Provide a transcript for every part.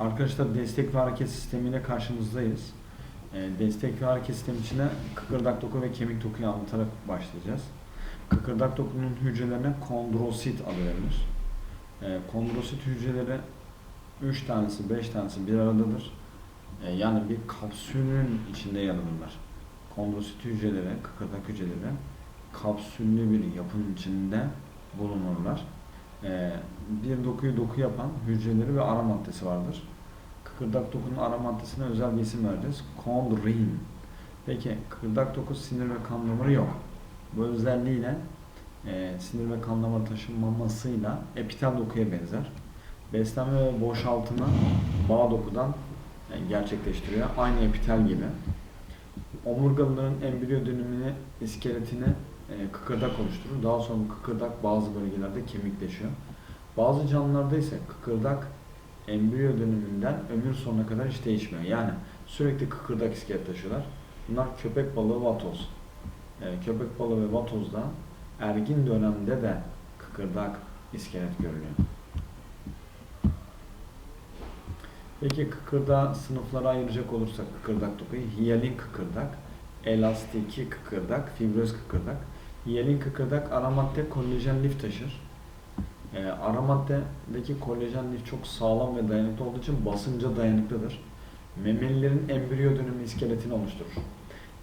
Arkadaşlar destek ve hareket sistemiyle karşınızdayız. Ee, destek ve hareket sistemi içine kıkırdak doku ve kemik dokuyu anlatarak başlayacağız. Kıkırdak dokunun hücrelerine kondrosit adı verilir. Ee, kondrosit hücreleri 3 tanesi 5 tanesi bir aradadır. Ee, yani bir kapsülün içinde yer alırlar. Kondrosit hücreleri, kıkırdak hücreleri kapsüllü bir yapının içinde bulunurlar. Ee, bir dokuyu doku yapan hücreleri ve ara maddesi vardır. Kıkırdak dokunun ara maddesine özel bir isim vereceğiz. Kondrin. Peki kıkırdak doku sinir ve kan damarı yok. Bu özelliğiyle e, sinir ve kan damarı taşınmamasıyla epitel dokuya benzer. Beslenme ve boşaltımı bağ dokudan e, gerçekleştiriyor. Aynı epitel gibi. Omurgalıların embriyo dönümünü, iskeletini e, kıkırdak oluşturur. Daha sonra kıkırdak bazı bölgelerde kemikleşiyor. Bazı canlılarda ise kıkırdak embriyo dönümünden ömür sonuna kadar hiç değişmiyor. Yani sürekli kıkırdak iskelet taşıyorlar. Bunlar köpek balığı vatoz. E, köpek balığı ve vatozda ergin dönemde de kıkırdak iskelet görülüyor. Peki kıkırdağı sınıflara ayıracak olursak kıkırdak dokuyu hiyalin kıkırdak, elastiki kıkırdak, fibroz kıkırdak. Hiyalin kıkırdak ara madde kolajen lif taşır. Ee, ara maddedeki kolajen lif çok sağlam ve dayanıklı olduğu için basınca dayanıklıdır. Memelilerin embriyo dönümü iskeletini oluşturur.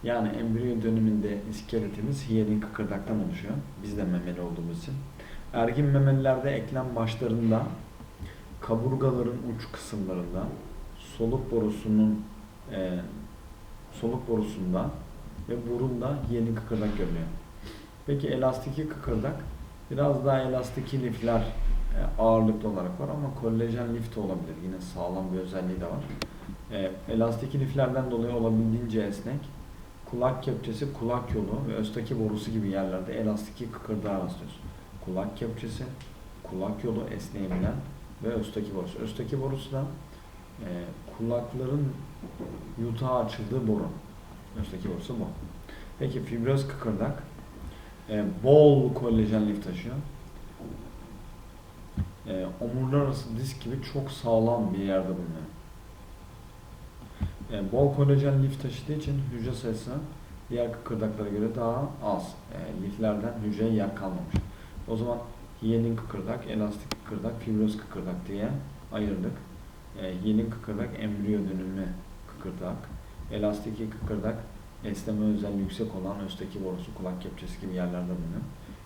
Yani embriyo dönümünde iskeletimiz hiyalin kıkırdaktan oluşuyor. Biz de memeli olduğumuz için. Ergin memelilerde eklem başlarında kaburgaların uç kısımlarında soluk borusunun e, soluk borusunda ve burunda yeni kıkırdak görülüyor. Peki elastiki kıkırdak biraz daha elastiki lifler e, ağırlıklı olarak var ama kolajen lif olabilir. Yine sağlam bir özelliği de var. E, elastiki liflerden dolayı olabildiğince esnek. Kulak kepçesi, kulak yolu ve östaki borusu gibi yerlerde elastiki kıkırdağa rastlıyoruz. Kulak kepçesi, kulak yolu esneyebilen ve östaki borusu. Östaki borusu da e, kulakların yutağa açıldığı boru. Östaki borusu bu. Peki fibroz kıkırdak e, bol kolajen lif taşıyor. E, omurlar arası disk gibi çok sağlam bir yerde bulunuyor. E, bol kolajen lif taşıdığı için hücre sayısı diğer kıkırdaklara göre daha az. E, liflerden hücreye yer kalmamış. O zaman hiyelin kıkırdak, elastik kıkırdak, fibroz kıkırdak diye ayırdık. E, hiyelin kıkırdak embriyo dönümü kıkırdak. Elastiki kıkırdak esneme özelliği yüksek olan östeki borusu, kulak kepçesi gibi yerlerde bulunuyor.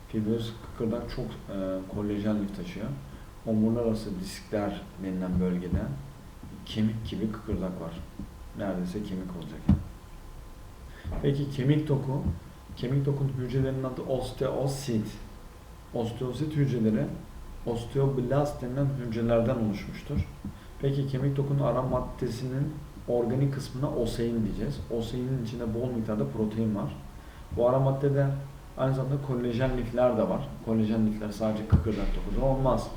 Fibroz kıkırdak çok e, kolajen lif taşıyor. Omurlar arası diskler denilen bölgede kemik gibi kıkırdak var. Neredeyse kemik olacak. Peki kemik doku, kemik dokun hücrelerinin adı osteosit. Osteosit hücreleri osteoblast denilen hücrelerden oluşmuştur. Peki kemik dokunun ara maddesinin organik kısmına osein diyeceğiz. Oseinin içinde bol miktarda protein var. Bu ara maddede aynı zamanda kolajen lifler de var. Kolajen lifler sadece kıkırdak dokuda olmaz.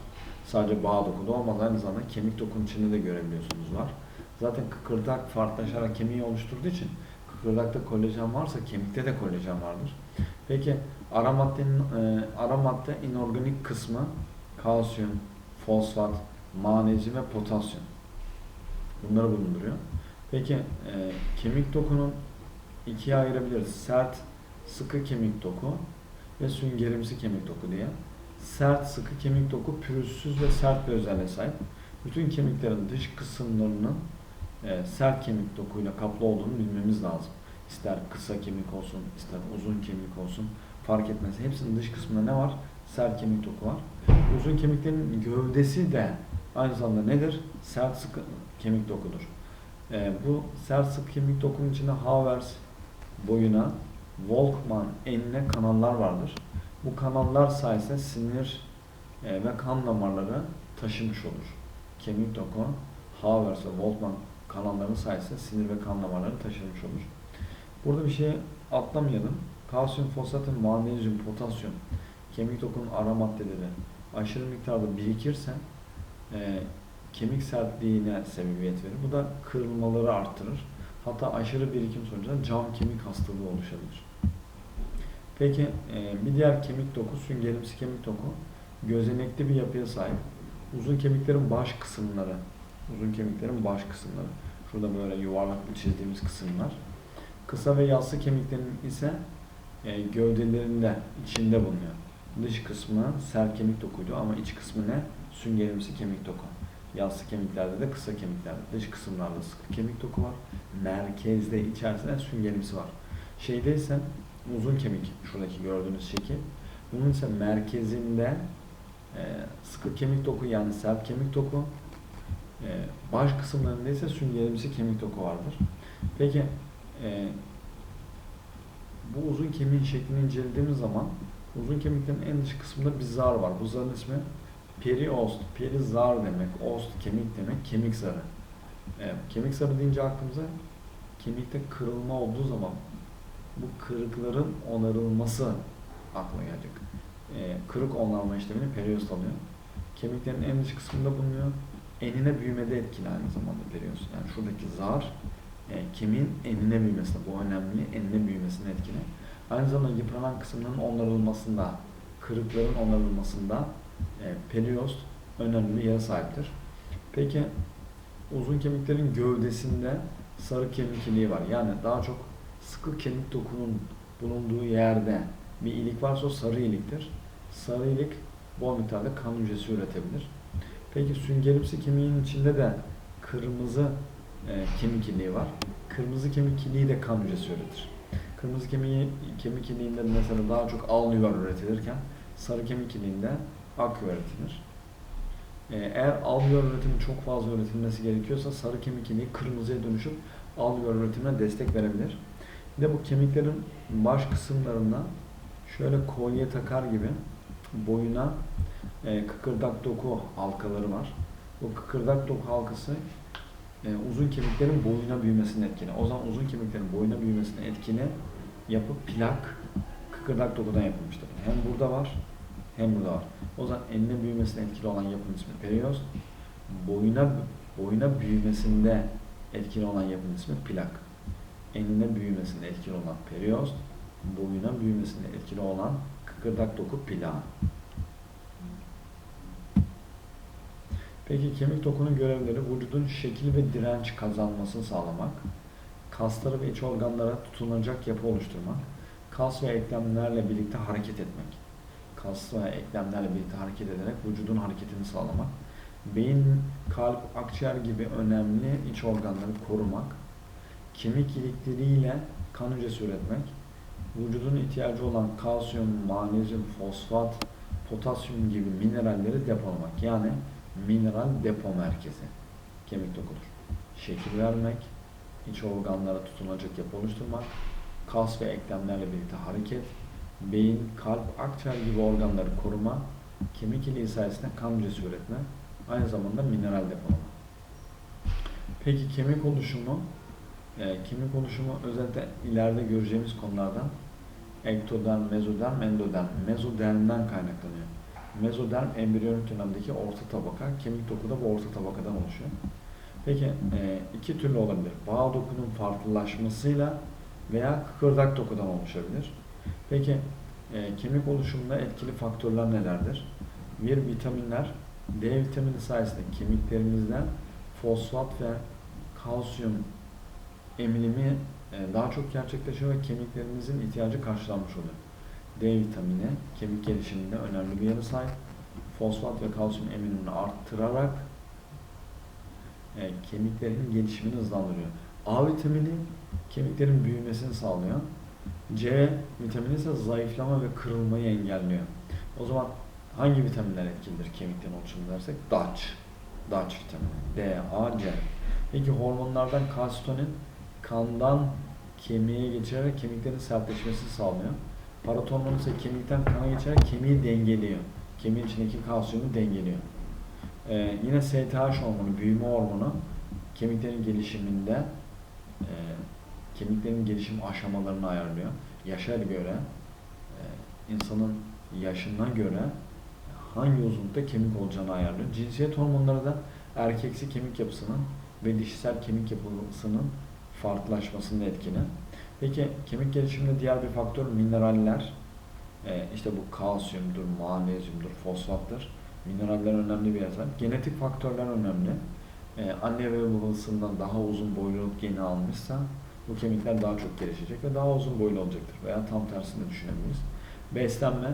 Sadece bağ dokuda olmaz. Aynı zamanda kemik dokunun içinde de görebiliyorsunuz var. Zaten kıkırdak farklılaşarak kemiği oluşturduğu için kıkırdakta kolajen varsa kemikte de kolajen vardır. Peki ara maddenin e, ara madde inorganik kısmı kalsiyum, fosfat, magnezyum ve potasyum. Bunları bulunduruyor. Peki e, kemik dokunun ikiye ayırabiliriz. Sert, sıkı kemik doku ve süngerimsi kemik doku diye. Sert, sıkı kemik doku pürüzsüz ve sert bir özelliğe sahip. Bütün kemiklerin dış kısımlarının e, sert kemik dokuyla kaplı olduğunu bilmemiz lazım. İster kısa kemik olsun, ister uzun kemik olsun fark etmez. Hepsinin dış kısmında ne var? Sert kemik doku var. Uzun kemiklerin gövdesi de aynı zamanda nedir? Sert sıkı kemik dokudur. E, bu sıkı kemik dokunun içinde Havers boyuna, Volkmann enine kanallar vardır. Bu kanallar sayesinde sinir e, ve kan damarları taşımış olur. Kemik doku, Havers ve Volkmann kanalları sayesinde sinir ve kan damarları taşımış olur. Burada bir şey atlamayalım. Kalsiyum, fosfatın, magnezyum, potasyum, kemik dokunun ara maddeleri aşırı miktarda birikirse e, kemik sertliğine sebebiyet verir. Bu da kırılmaları arttırır. Hatta aşırı birikim sonucunda cam kemik hastalığı oluşabilir. Peki e, bir diğer kemik doku süngerimsi kemik doku gözenekli bir yapıya sahip. Uzun kemiklerin baş kısımları Uzun kemiklerin baş kısımları. Şurada böyle yuvarlak bir çizdiğimiz kısımlar. Kısa ve yassı kemiklerin ise e, gövdelerinde, içinde bulunuyor. Dış kısmı sert kemik dokuydu ama iç kısmı ne? Süngerimsi kemik doku. Yassı kemiklerde de kısa kemiklerde. Dış kısımlarda sıkı kemik doku var. Merkezde içerisinde süngerimsi var. Şeyde ise uzun kemik, şuradaki gördüğünüz şekil. Bunun ise merkezinde e, sıkı kemik doku yani sert kemik doku. E, baş kısımlarında ise süngerimsi kemik doku vardır. Peki e, bu uzun kemiğin şeklini incelediğimiz zaman uzun kemiklerin en dış kısmında bir zar var. Bu zarın ismi periost. Peri zar demek, ost kemik demek, kemik zarı. E, kemik zarı deyince aklımıza kemikte kırılma olduğu zaman bu kırıkların onarılması akla gelecek. E, kırık onarma işlemini periost alıyor. Kemiklerin en dış kısmında bulunuyor. Enine büyümede etkili aynı zamanda periost. Yani şuradaki zar e, kemiğin enine büyümesine, bu önemli, enine büyümesine etkili. Aynı zamanda yıpranan kısımların onarılmasında, kırıkların onarılmasında periost önemli bir yere sahiptir. Peki uzun kemiklerin gövdesinde sarı kemik iliği var. Yani daha çok sıkı kemik dokunun bulunduğu yerde bir ilik varsa o sarı iliktir. Sarı ilik bol miktarda kan hücresi üretebilir. Peki süngerimsi kemiğin içinde de kırmızı e, kemik iliği var. Kırmızı kemik iliği de kan hücresi üretir. Kırmızı kemiği, kemik iliğinde mesela daha çok al üretilirken sarı kemik iliğinde ak yuvar üretilir. E, eğer al yuvar üretimi çok fazla üretilmesi gerekiyorsa sarı kemik iliği kırmızıya dönüşüp al yuvar üretimine destek verebilir. Bir de bu kemiklerin baş kısımlarına şöyle kolye takar gibi boyuna e, kıkırdak doku halkaları var. Bu kıkırdak doku halkası e, uzun kemiklerin boyuna büyümesine etkili. O zaman uzun kemiklerin boyuna büyümesine etkili yapı plak kıkırdak dokudan yapılmıştır. Hem burada var hem burada var. O zaman enine büyümesine etkili olan yapının ismi periost. Boyuna boyuna büyümesinde etkili olan yapının ismi plak. Enine büyümesinde etkili olan periost, boyuna büyümesinde etkili olan kıkırdak doku plağı. Peki kemik dokunun görevleri vücudun şekil ve direnç kazanmasını sağlamak, kasları ve iç organlara tutunacak yapı oluşturmak, kas ve eklemlerle birlikte hareket etmek. Kas ve eklemlerle birlikte hareket ederek vücudun hareketini sağlamak, beyin, kalp, akciğer gibi önemli iç organları korumak, kemik ilikleriyle kan hücresi üretmek, vücudun ihtiyacı olan kalsiyum, magnezyum, fosfat, potasyum gibi mineralleri depolamak. Yani mineral depo merkezi kemik dokudur. Şekil vermek, iç organlara tutunacak yapı oluşturmak, kas ve eklemlerle birlikte hareket, beyin, kalp, akciğer gibi organları koruma, kemik iliği sayesinde kan hücresi üretme, aynı zamanda mineral depolama. Peki kemik oluşumu, e, kemik oluşumu özellikle ileride göreceğimiz konulardan ektoderm, mezoderm, endoderm, mezodermden kaynaklanıyor. Mezoderm embriyonik dönemdeki orta tabaka, kemik doku da bu orta tabakadan oluşuyor. Peki e, iki türlü olabilir. Bağ dokunun farklılaşmasıyla veya kıkırdak dokudan oluşabilir. Peki e, kemik oluşumunda etkili faktörler nelerdir? Bir vitaminler, D vitamini sayesinde kemiklerimizden fosfat ve kalsiyum emilimi e, daha çok gerçekleşiyor ve kemiklerimizin ihtiyacı karşılanmış oluyor. D vitamini kemik gelişiminde önemli bir yere sahip. Fosfat ve kalsiyum emilimini arttırarak e, kemiklerin gelişimini hızlandırıyor. A vitamini kemiklerin büyümesini sağlıyor. C vitamini ise zayıflama ve kırılmayı engelliyor. O zaman hangi vitaminler etkilidir kemiklerin oluşumu dersek? DAC. DAC vitamini. D, A, C. Peki hormonlardan kalsitonin kandan kemiğe geçerek kemiklerin sertleşmesini sağlıyor. Paratonhormon ise kemikten kana geçerek kemiği dengeliyor. Kemiğin içindeki kalsiyumu dengeliyor. Ee, yine STH hormonu, büyüme hormonu kemiklerin gelişiminde e, kemiklerin gelişim aşamalarını ayarlıyor. Yaşa göre, e, insanın yaşına göre hangi uzunlukta kemik olacağını ayarlıyor. Cinsiyet hormonları da erkeksi kemik yapısının ve dişisel kemik yapısının farklılaşmasında etkili. Peki kemik gelişiminde diğer bir faktör mineraller. Ee, işte bu kalsiyumdur, magnezyumdur, fosfattır. Mineraller önemli bir sahip. Genetik faktörler önemli. e, anne ve babasından daha uzun boyluluk geni almışsa bu kemikler daha çok gelişecek ve daha uzun boylu olacaktır. Veya tam tersini düşünebiliriz. Beslenme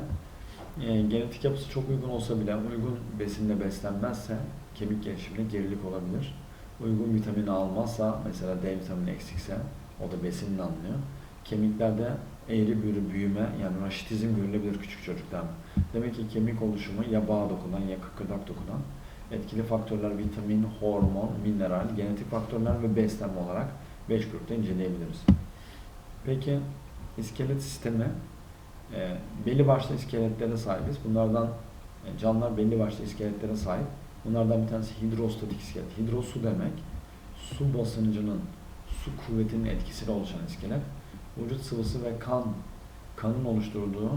e, genetik yapısı çok uygun olsa bile uygun besinle beslenmezse kemik gelişimine gerilik olabilir. Uygun vitamini almazsa mesela D vitamini eksikse o da besinle alınıyor. Kemiklerde eğri büğrü büyüme yani raşitizm görülebilir küçük çocuklarda. Demek ki kemik oluşumu ya bağ dokunan ya kıkırdak dokunan etkili faktörler vitamin, hormon, mineral, genetik faktörler ve beslenme olarak 5 grupta inceleyebiliriz. Peki iskelet sistemi e, belli başlı iskeletlere sahibiz. Bunlardan e, canlılar belli başlı iskeletlere sahip. Bunlardan bir tanesi hidrostatik iskelet. Hidro su demek. Su basıncının, su kuvvetinin etkisiyle oluşan iskelet. Vücut sıvısı ve kan, kanın oluşturduğu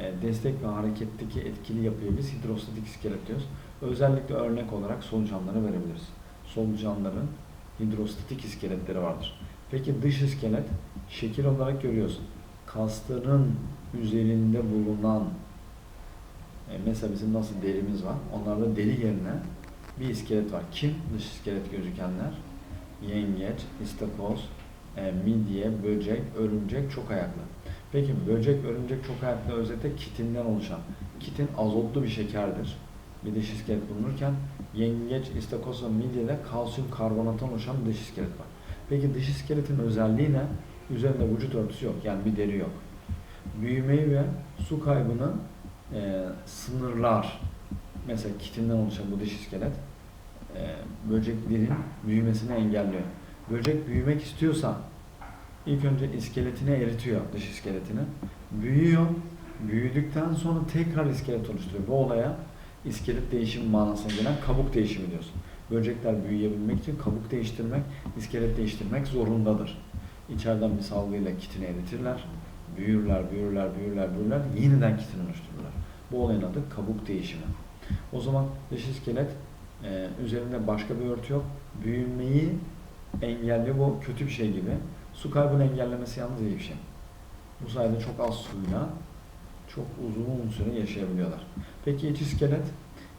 e, destek ve hareketteki etkili yapıya biz hidrostatik iskelet diyoruz. Özellikle örnek olarak solucanlara verebiliriz. Solucanların hidrostatik iskeletleri vardır. Peki dış iskelet şekil olarak görüyorsun. Kasların üzerinde bulunan e, mesela bizim nasıl derimiz var. Onlarda deri yerine bir iskelet var. Kim dış iskelet gözükenler? Yengeç, istakoz, e, midye, böcek, örümcek, çok ayaklı. Peki böcek, örümcek, çok ayaklı özete kitinden oluşan. Kitin azotlu bir şekerdir. Bir dış iskelet bulunurken yengeç, istakoz ve midyede kalsiyum karbonattan oluşan dış iskelet var. Peki dış iskeletin özelliği ne? Üzerinde vücut örtüsü yok. Yani bir deri yok. Büyümeyi ve su kaybını e, sınırlar. Mesela kitinden oluşan bu dış iskelet e, böceklerin büyümesini engelliyor. Böcek büyümek istiyorsa ilk önce iskeletini eritiyor dış iskeletini. Büyüyor. Büyüdükten sonra tekrar iskelet oluşturuyor. Bu olaya iskelet değişimi manasına gelen kabuk değişimi diyoruz. Böcekler büyüyebilmek için kabuk değiştirmek, iskelet değiştirmek zorundadır. İçeriden bir salgıyla kitini eritirler. Büyürler, büyürler, büyürler, büyürler. Yeniden kitini oluştururlar. Bu olayın adı kabuk değişimi. O zaman dış iskelet e, üzerinde başka bir örtü yok. Büyümeyi engelliyor. Bu kötü bir şey gibi. Su kaybını engellemesi yalnız iyi bir şey. Bu sayede çok az suyla çok uzun süre yaşayabiliyorlar. Peki iç iskelet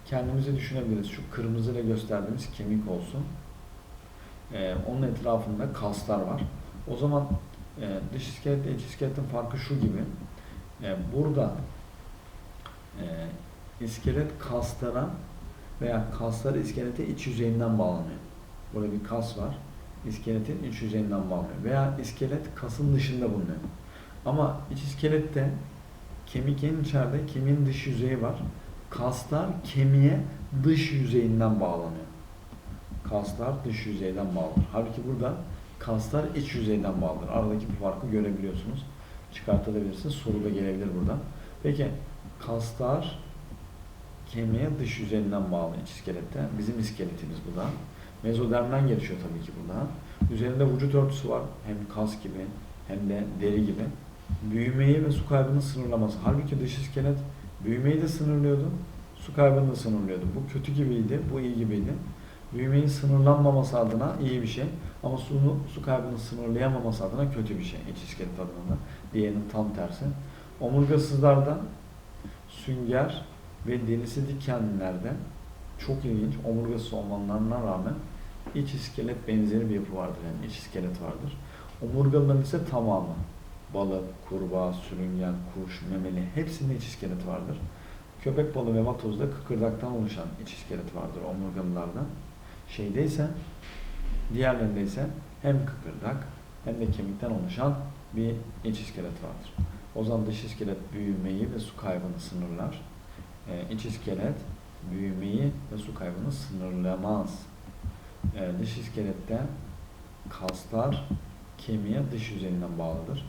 kendimizi düşünebiliriz. Şu kırmızıyla gösterdiğimiz kemik olsun. Ee, onun etrafında kaslar var. O zaman e, dış iskeletle iç iskeletin farkı şu gibi. E, burada e, iskelet kaslara veya kaslar iskelete iç yüzeyinden bağlanıyor. Burada bir kas var. İskeletin iç yüzeyinden bağlanıyor. Veya iskelet kasın dışında bulunuyor. Ama iç iskelette kemik en içeride, kemiğin dış yüzeyi var. Kaslar kemiğe dış yüzeyinden bağlanıyor. Kaslar dış yüzeyden bağlanır. Halbuki burada kaslar iç yüzeyden bağlanır. Aradaki bu farkı görebiliyorsunuz. Çıkartabilirsiniz. Soru da gelebilir burada. Peki kaslar kemiğe dış yüzeyinden bağlı iç iskelette. Bizim iskeletimiz bu da. Mezodermden gelişiyor tabii ki burada. Üzerinde vücut örtüsü var. Hem kas gibi hem de deri gibi. Büyümeyi ve su kaybını sınırlaması. Halbuki dış iskelet büyümeyi de sınırlıyordu. Su kaybını da sınırlıyordu. Bu kötü gibiydi, bu iyi gibiydi. Büyümeyin sınırlanmaması adına iyi bir şey. Ama sunu, su kaybını sınırlayamaması adına kötü bir şey. İç iskelet adına da. Tam tersi. Omurgasızlarda sünger ve derisi dikenlerde çok ilginç omurgası olmalarına rağmen iç iskelet benzeri bir yapı vardır. Yani iç iskelet vardır. Omurgalıların ise tamamı balık, kurbağa, sürüngen, kuş, memeli hepsinde iç iskelet vardır. Köpek balığı ve vatozda kıkırdaktan oluşan iç iskelet vardır omurgalılarda. Şeyde ise diğerlerinde ise hem kıkırdak hem de kemikten oluşan bir iç iskelet vardır. O zaman dış iskelet büyümeyi ve su kaybını sınırlar. Ee, iç iskelet büyümeyi ve su kaybını sınırlamaz. Ee, dış iskelette kaslar kemiğe dış yüzeyinden bağlıdır.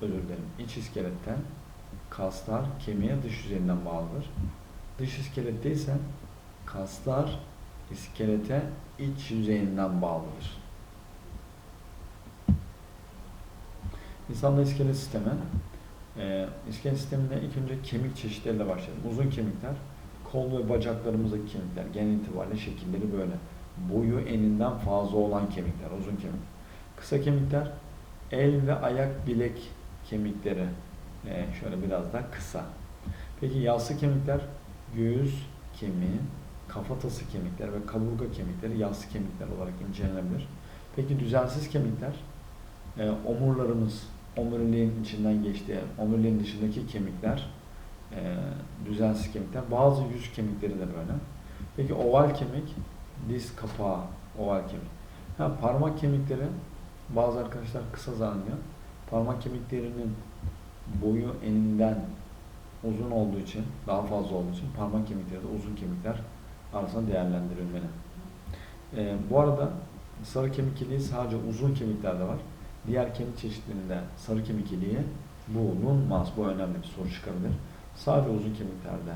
Özür dilerim. İç iskelette kaslar kemiğe dış yüzeyinden bağlıdır. Dış iskelette ise kaslar iskelete iç yüzeyinden bağlıdır. İnsanda iskelet sistemi e, iskelet sisteminde ilk önce kemik çeşitleriyle başlayalım. Uzun kemikler, kol ve bacaklarımızdaki kemikler genel itibariyle şekilleri böyle. Boyu eninden fazla olan kemikler, uzun kemik. Kısa kemikler, el ve ayak bilek kemikleri e, şöyle biraz daha kısa. Peki yassı kemikler, göğüs kemiği, kafatası kemikleri ve kaburga kemikleri yassı kemikler olarak incelenebilir. Peki düzensiz kemikler, e, omurlarımız, omuriliğin içinden geçtiği, omuriliğin dışındaki kemikler, e, düzensiz kemikler. Bazı yüz kemikleri de böyle. Peki oval kemik, diz kapağı, oval kemik. Ha, parmak kemikleri, bazı arkadaşlar kısa zannediyor. Parmak kemiklerinin boyu eninden uzun olduğu için, daha fazla olduğu için parmak kemikleri de uzun kemikler arasında değerlendirilmeli. Ee, bu arada sarı kemik iliği sadece uzun kemiklerde var. Diğer kemik çeşitlerinde sarı kemik iliği bulunmaz. Bu önemli bir soru çıkabilir. Sadece uzun kemiklerde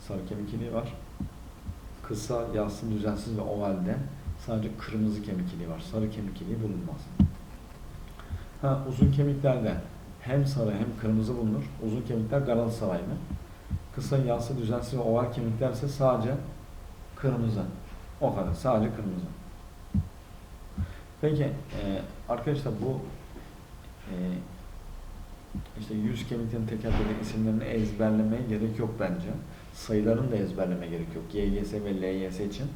sarı kemik iliği var. Kısa, yassı, düzensiz ve ovalde sadece kırmızı kemik iliği var. Sarı kemik iliği bulunmaz. Ha, uzun kemiklerde hem sarı hem kırmızı bulunur. Uzun kemikler Galatasaraylı. Kısa, yassı, düzensiz ve oval kemikler ise sadece kırmızı. O kadar. Sadece kırmızı. Peki e, arkadaşlar bu e, işte yüz kemiklerin tekerleri isimlerini ezberlemeye gerek yok bence. Sayılarını da ezberleme gerek yok. YGS ve LYS için.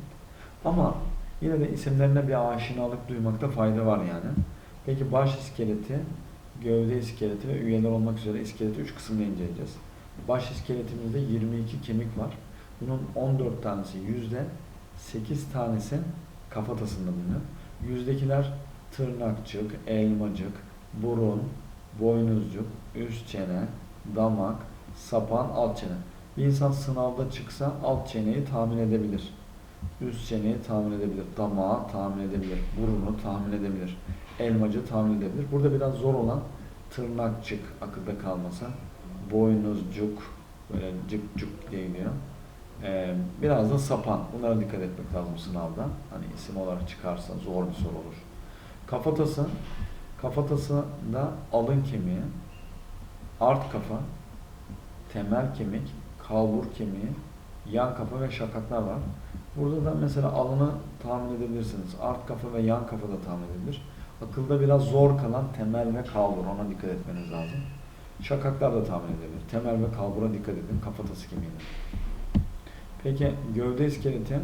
Ama yine de isimlerine bir aşinalık duymakta fayda var yani. Peki baş iskeleti, gövde iskeleti ve üyeler olmak üzere iskeleti 3 kısımda inceleyeceğiz. Baş iskeletimizde 22 kemik var. Bunun 14 tanesi yüzde, 8 tanesi kafatasında bulunuyor. Yüzdekiler tırnakçık, elmacık, burun, boynuzcuk, üst çene, damak, sapan, alt çene. Bir insan sınavda çıksa alt çeneyi tahmin edebilir. Üst çeneyi tahmin edebilir. Damağı tahmin edebilir. Burunu tahmin edebilir. Elmacı tahmin edebilir. Burada biraz zor olan tırnakçık akılda kalmasa. Boynuzcuk böyle cık cık diye. Ee, biraz da sapan. Bunlara dikkat etmek lazım sınavda. Hani isim olarak çıkarsa zor bir soru olur. Kafatası. Kafatası da alın kemiği, art kafa, temel kemik, kalbur kemiği, yan kafa ve şakaklar var. Burada da mesela alını tahmin edebilirsiniz. Art kafa ve yan kafa da tahmin edilir. Akılda biraz zor kalan temel ve kalbur. Ona dikkat etmeniz lazım. Şakaklar da tahmin edilebilir. Temel ve kalbura dikkat edin. Kafatası kemiğine. Peki gövde iskeleti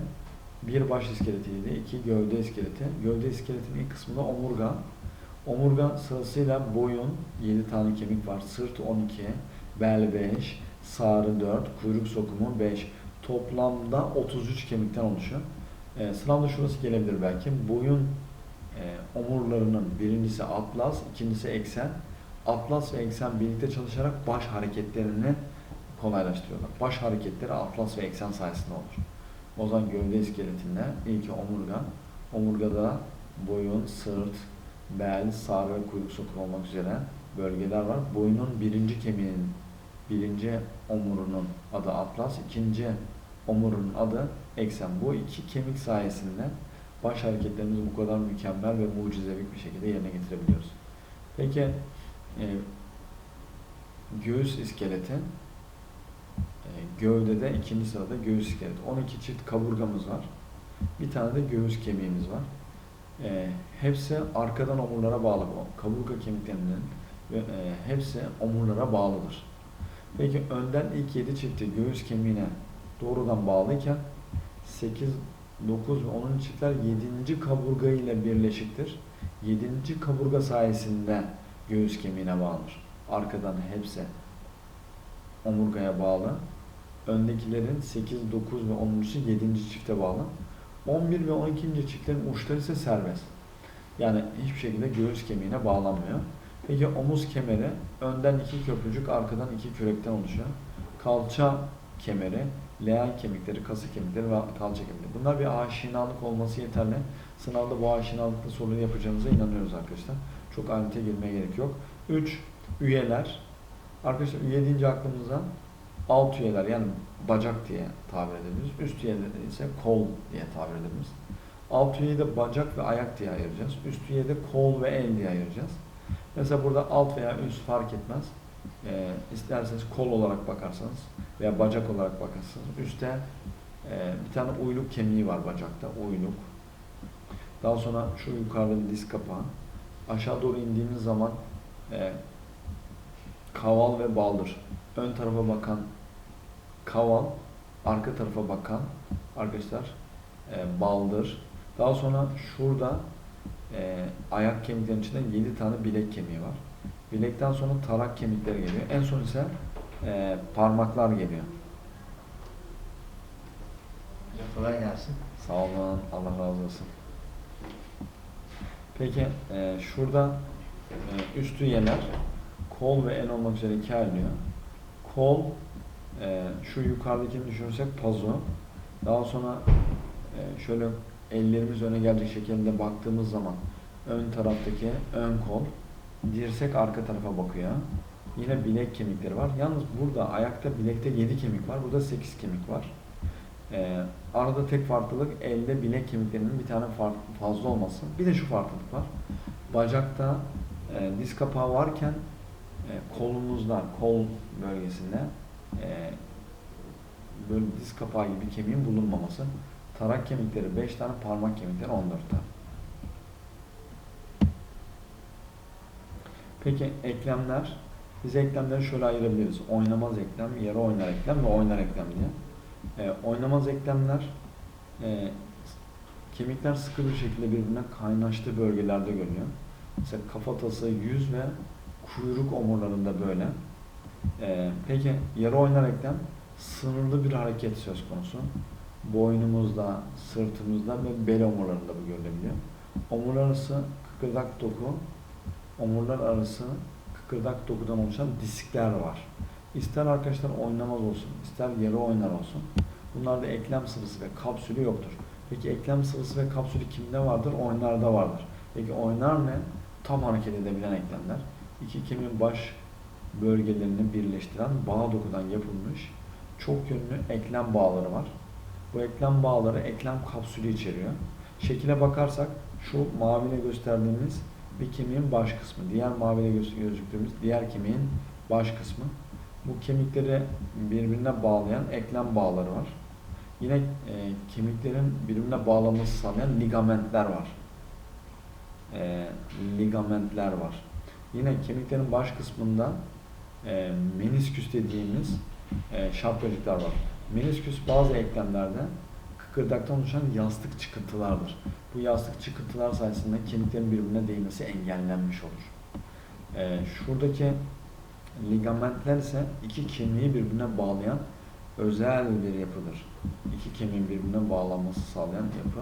bir baş iskeletiydi, iki gövde iskeleti. Gövde iskeletinin ilk kısmında omurga. Omurga sırasıyla boyun 7 tane kemik var, sırt 12, bel 5, sarı 4, kuyruk sokumu 5. Toplamda 33 kemikten oluşuyor. Ee, sınavda şurası gelebilir belki. Boyun e, omurlarının birincisi atlas, ikincisi eksen. Atlas ve eksen birlikte çalışarak baş hareketlerini kolaylaştırıyorlar. Baş hareketleri atlas ve eksen sayesinde olur. O zaman gövde iskeletinde ilki omurga. Omurgada boyun, sırt, bel, sağır ve kuyruk sokumu olmak üzere bölgeler var. Boyunun birinci kemiğinin, birinci omurunun adı atlas, ikinci omurunun adı eksen. Bu iki kemik sayesinde baş hareketlerimizi bu kadar mükemmel ve mucizevik bir şekilde yerine getirebiliyoruz. Peki e, göğüs iskeleti e, gövdede ikinci sırada göğüs iskeleti. 12 çift kaburgamız var. Bir tane de göğüs kemiğimiz var. E, hepsi arkadan omurlara bağlı. bu. Kaburga kemiklerinin ve e, hepsi omurlara bağlıdır. Peki önden ilk 7 çifti göğüs kemiğine doğrudan bağlıyken 8, 9 ve 10. çiftler 7. kaburga ile birleşiktir. 7. kaburga sayesinde göğüs kemiğine bağlanır. Arkadan hepsi omurgaya bağlı. Öndekilerin 8, 9 ve 10.sü 7. çifte bağlı. 11 ve 12. çiftlerin uçları ise serbest. Yani hiçbir şekilde göğüs kemiğine bağlanmıyor. Peki omuz kemeri önden iki köprücük, arkadan iki kürekten oluşuyor. Kalça kemeri, leal kemikleri, kasık kemikleri ve kalça kemikleri. Bunlar bir aşinalık olması yeterli. Sınavda bu aşinalıklı soruyu yapacağınıza inanıyoruz arkadaşlar. Çok ayrıntıya girmeye gerek yok. 3. Üyeler. Arkadaşlar üye deyince aklımıza alt üyeler yani bacak diye tabir edebiliriz. Üst üyeler ise kol diye tabir edebiliriz. Alt üyeyi de bacak ve ayak diye ayıracağız. Üst üyeyi de kol ve el diye ayıracağız. Mesela burada alt veya üst fark etmez. Ee, isterseniz kol olarak bakarsanız veya bacak olarak bakarsanız üstte e, bir tane uyluk kemiği var bacakta. Uyluk. Daha sonra şu yukarıda bir diz kapağı. Aşağı doğru indiğimiz zaman e, kaval ve baldır. Ön tarafa bakan kaval, arka tarafa bakan arkadaşlar e, baldır. Daha sonra şurada e, ayak kemiklerinin içinde 7 tane bilek kemiği var. Bilekten sonra tarak kemikleri geliyor. En son ise e, parmaklar geliyor. Kolay gelsin. Sağ olun. Allah razı olsun. Peki e, şurada e, üstü yener. Kol ve en olmak üzere iki ayrılıyor. Kol e, şu yukarıdakini düşünürsek pazo. Daha sonra e, şöyle ellerimiz öne gelecek şekilde baktığımız zaman ön taraftaki ön kol, dirsek arka tarafa bakıyor. Yine bilek kemikleri var. Yalnız burada ayakta bilekte 7 kemik var. Burada 8 kemik var. Ee, arada tek farklılık elde bilek kemiklerinin bir tane fazla olması. Bir de şu farklılık var. Bacakta e, diz kapağı varken e, kolumuzda, kol bölgesinde e, böyle diz kapağı gibi kemiğin bulunmaması. Tarak kemikleri 5 tane, parmak kemikleri 14 tane. Peki eklemler. Biz eklemleri şöyle ayırabiliriz. Oynamaz eklem, yarı oynar eklem ve oynar eklem diye. E, oynamaz eklemler e, kemikler sıkı bir şekilde birbirine kaynaştığı bölgelerde görünüyor. Mesela kafatası, yüz ve kuyruk omurlarında böyle. E, peki yarı oynar eklem sınırlı bir hareket söz konusu. Boynumuzda, sırtımızda ve bel omurlarında bu görülebiliyor. Omurlar arası kıkırdak doku, omurlar arası kıkırdak dokudan oluşan diskler var. İster arkadaşlar oynamaz olsun, ister yarı oynar olsun. Bunlarda eklem sıvısı ve kapsülü yoktur. Peki eklem sıvısı ve kapsülü kimde vardır? Oynarda vardır. Peki oynar ne? Tam hareket edebilen eklemler. İki kemiğin baş bölgelerini birleştiren bağ dokudan yapılmış çok yönlü eklem bağları var. Bu eklem bağları eklem kapsülü içeriyor. Şekile bakarsak şu maviyle gösterdiğimiz bir kemiğin baş kısmı, diğer maviyle göz- gözüktüğümüz diğer kemiğin baş kısmı. Bu kemikleri birbirine bağlayan eklem bağları var. Yine e, kemiklerin birbirine bağlaması sağlayan ligamentler var. E, ligamentler var. Yine kemiklerin baş kısmında e, menisküs dediğimiz e, şapkacıklar var. Menisküs bazı eklemlerde kıkırdaktan oluşan yastık çıkıntılardır. Bu yastık çıkıntılar sayesinde kemiklerin birbirine değmesi engellenmiş olur. E, şuradaki ligamentler ise iki kemiği birbirine bağlayan özel bir yapıdır. İki kemiğin birbirine bağlanması sağlayan yapı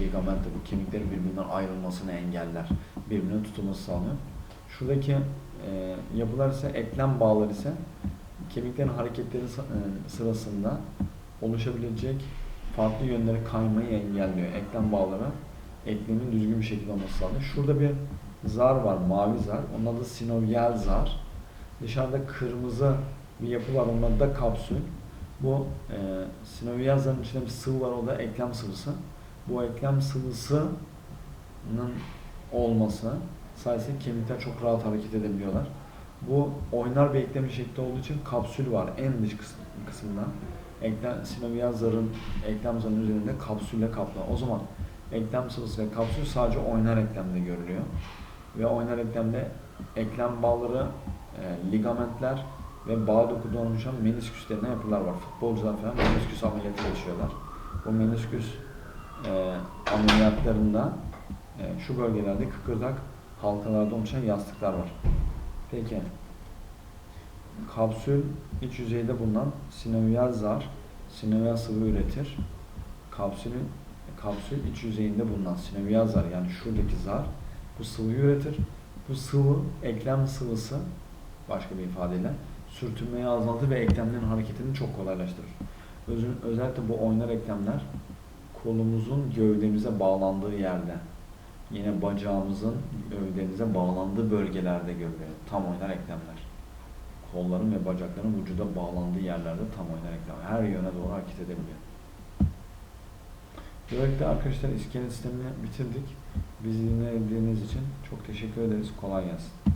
ligamenttir. Bu kemiklerin birbirinden ayrılmasını engeller. Birbirine tutulması sağlıyor. Şuradaki e, yapılar ise eklem bağları ise kemiklerin hareketleri e, sırasında oluşabilecek farklı yönlere kaymayı engelliyor. Eklem bağları eklemin düzgün bir şekilde olması sağlıyor. Şurada bir zar var, mavi zar. Onun adı sinovial zar. Dışarıda kırmızı bir yapı var, onun adı da kapsül. Bu e, sinovial zarın içinde bir sıvı var, o da eklem sıvısı. Bu eklem sıvısının olması sayesinde kemikler çok rahat hareket edebiliyorlar. Bu oynar bir eklem şekli olduğu için kapsül var en dış kısım, kısımda. Eklem, sinovial zarın, eklem zarının üzerinde kapsülle kaplı. O zaman eklem sıvısı ve kapsül sadece oynar eklemde görülüyor. Ve oynar eklemde eklem bağları, e, ligamentler ve bağ dokudan oluşan menisküs denilen yapılar var. Futbolcular falan menisküs ameliyatı geçiriyorlar. Bu menisküs e, ameliyatlarında e, şu bölgelerde kıkırdak halkalarda oluşan yastıklar var. Peki. Kapsül iç yüzeyde bulunan sinovial zar sinovial sıvı üretir. Kapsülün kapsül iç yüzeyinde bulunan sinovial zar yani şuradaki zar bu sıvıyı üretir. Bu sıvı eklem sıvısı başka bir ifadeyle sürtünmeyi azaltır ve eklemlerin hareketini çok kolaylaştırır. Özün, özellikle bu oynar eklemler kolumuzun gövdemize bağlandığı yerde yine bacağımızın gövdemize bağlandığı bölgelerde görülüyor. Tam oynar eklemler. Kolların ve bacakların vücuda bağlandığı yerlerde tam eklemler. Her yöne doğru hareket edebiliyor. Böylelikle arkadaşlar iskelet sistemini bitirdik. Bizi dinlediğiniz için çok teşekkür ederiz. Kolay gelsin.